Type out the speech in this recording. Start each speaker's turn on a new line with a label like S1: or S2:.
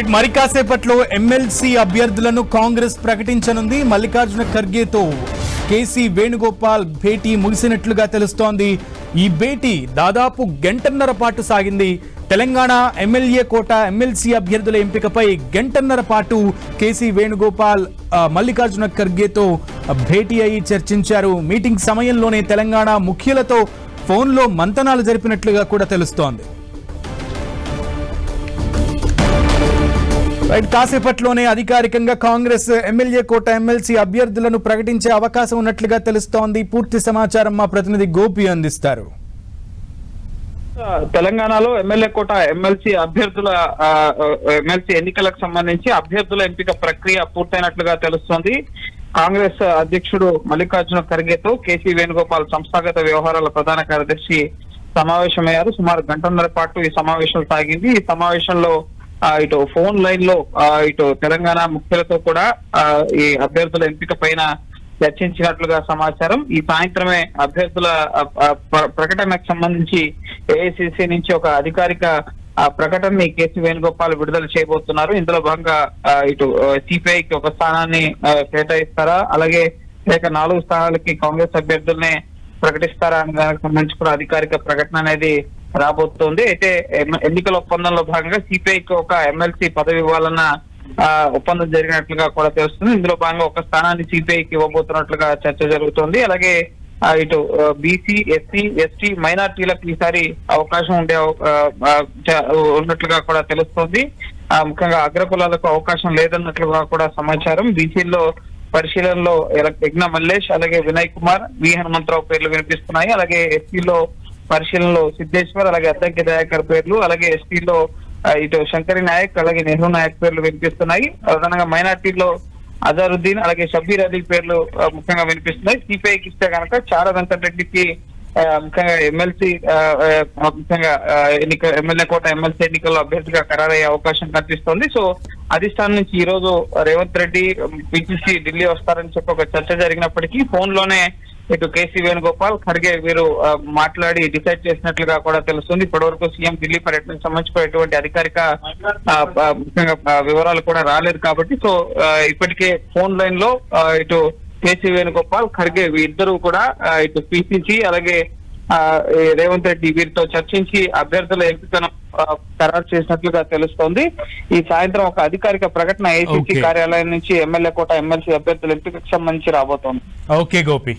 S1: Right మరి కాసేపట్లో MLC అభ్యర్థులను కాంగ్రెస్ ప్రకటించనుంది మల్లికార్జున ఖర్గేతో. కేసీ వేణుగోపాల్ భేటీ ముగిసినట్లుగా తెలుస్తోంది. ఈ భేటీ దాదాపు గంటన్నర పాటు సాగింది. తెలంగాణ ఎమ్మెల్యే కోట ఎమ్మెల్సీ అభ్యర్థుల ఎంపికపై గంటన్నర పాటు కేసీ వేణుగోపాల్ మల్లికార్జున ఖర్గేతో భేటీ అయి చర్చించారు. మీటింగ్ సమయంలోనే తెలంగాణ ముఖ్యులతో ఫోన్లో మంతనాలు జరిపినట్లుగా కూడా తెలుస్తోంది. రైట్ కాసేపట్లోనే అధికారికంగా కాంగ్రెస్ ఎమ్మెల్యే కోట ఎమ్మెల్సీ అభ్యర్థులను ప్రకటించే అవకాశం ఉన్నట్లుగా తెలుస్తోంది. పూర్తి సమాచారం మా ప్రతినిధి గోపి అందిస్తారు.
S2: తెలంగాణలో ఎమ్మెల్యే కోట ఎమ్మెల్సీ అభ్యర్థుల ఎమ్మెల్సీ ఎన్నికలకు సంబంధించి అభ్యర్థుల ఎంపిక ప్రక్రియ పూర్తయినట్లుగా తెలుస్తోంది. కాంగ్రెస్ అధ్యక్షుడు మల్లికార్జున ఖర్గేతో కేసీ వేణుగోపాల్ సంస్థాగత వ్యవహారాల ప్రధాన కార్యదర్శి సమావేశమయ్యారు. సుమారు గంటన్నర పాటు ఈ సమావేశం సాగింది. ఈ సమావేశంలో ఇటు ఫోన్ లైన్లో ఇటు తెలంగాణ ముఖ్యులతో కూడా ఈ అభ్యర్థుల ఎంపిక పైన చర్చించినట్లుగా సమాచారం. ఈ సాయంత్రమే అభ్యర్థుల ప్రకటనకు సంబంధించి ఏఐసిసి నుంచి ఒక అధికారిక ఆ ప్రకటనని కేసీ వేణుగోపాల్ విడుదల చేయబోతున్నారు. ఇందులో భాగంగా ఇటు సిపిఐకి ఒక స్థానాన్ని కేటాయిస్తారా? అలాగే లేక నాలుగు స్థానాలకి కాంగ్రెస్ అభ్యర్థుల్ని ప్రకటిస్తారా? అనే దానికి సంబంధించి కూడా అధికారిక ప్రకటన అనేది రాబోతోంది. అయితే ఎన్నికల ఒప్పందంలో భాగంగా సిపిఐకి ఒక ఎమ్మెల్సీ పదవి ఇవ్వాలన్న ఆ, ఒప్పందం జరిగినట్లుగా కూడా తెలుస్తుంది. ఇందులో భాగంగా ఒక స్థానాన్ని సిపిఐకి ఇవ్వబోతున్నట్లుగా చర్చ జరుగుతోంది. అలాగే ఇటు బీసీ ఎస్సీ ఎస్టీ మైనార్టీలకు ఈసారి అవకాశం ఉండే ఉన్నట్లుగా కూడా తెలుస్తోంది. ఆ, ముఖ్యంగా అగ్రకులాలకు అవకాశం లేదన్నట్లుగా కూడా సమాచారం. బీసీల్లో పరిశీలనలో యజ్ఞ మల్లేష్ అలాగే వినయ్ కుమార్ వి హనుమంతరావు పేర్లు వినిపిస్తున్నాయి. అలాగే ఎస్సీలో పరిశీలనలో సిద్ధేశ్వర్ అలాగే అద్దంకి దయాకర్ పేర్లు అలాగే ఎస్టీలో ఇటు శంకరి నాయక్ అలాగే నెహ్రూ నాయక్ పేర్లు వినిపిస్తున్నాయి. ప్రధానంగా మైనార్టీలో అజారుద్దీన్ అలాగే షబీర్ అలీ పేర్లు ముఖ్యంగా వినిపిస్తున్నాయి. సిపిఐకి ఇస్తే కనుక చారా వెంకటరెడ్డికి ముఖ్యంగా ఎమ్మెల్సీ ముఖ్యంగా ఎన్నిక ఎమ్మెల్యే కోట ఎమ్మెల్సీ ఎన్నికల్లో అభ్యర్థిగా ఖరారయ్యే అవకాశం కనిపిస్తోంది. సో అధిష్టానం నుంచి ఈ రోజు రేవంత్ రెడ్డి పిసిసి ఢిల్లీ వస్తారని చెప్పి ఒక చర్చ జరిగినప్పటికీ ఫోన్లోనే ఇటు కేసీ వేణుగోపాల్ ఖర్గే వీరు మాట్లాడి డిసైడ్ చేసినట్లుగా కూడా తెలుస్తుంది. ఇప్పటివరకు సీఎం ఢిల్లీ పర్యటనకు సంబంధించి ఎటువంటి అధికారిక వివరాలు కూడా రాలేదు కాబట్టి సో ఇప్పటికే ఫోన్ లైన్లో ఇటు కేసీ వేణుగోపాల్ ఖర్గే ఇద్దరు కూడా ఇటు పిసిసి అలాగే రేవంత్ రెడ్డి వీరితో చర్చించి అభ్యర్థుల ఎంపికను ఖరారు చేసినట్లుగా తెలుస్తోంది. ఈ సాయంత్రం ఒక అధికారిక ప్రకటన ఏసీసీ. కార్యాలయం నుంచి ఎమ్మెల్యే కోట ఎమ్మెల్సీ అభ్యర్థుల ఎంపికకు సంబంధించి రాబోతోంది.
S1: ఓకే గోపి.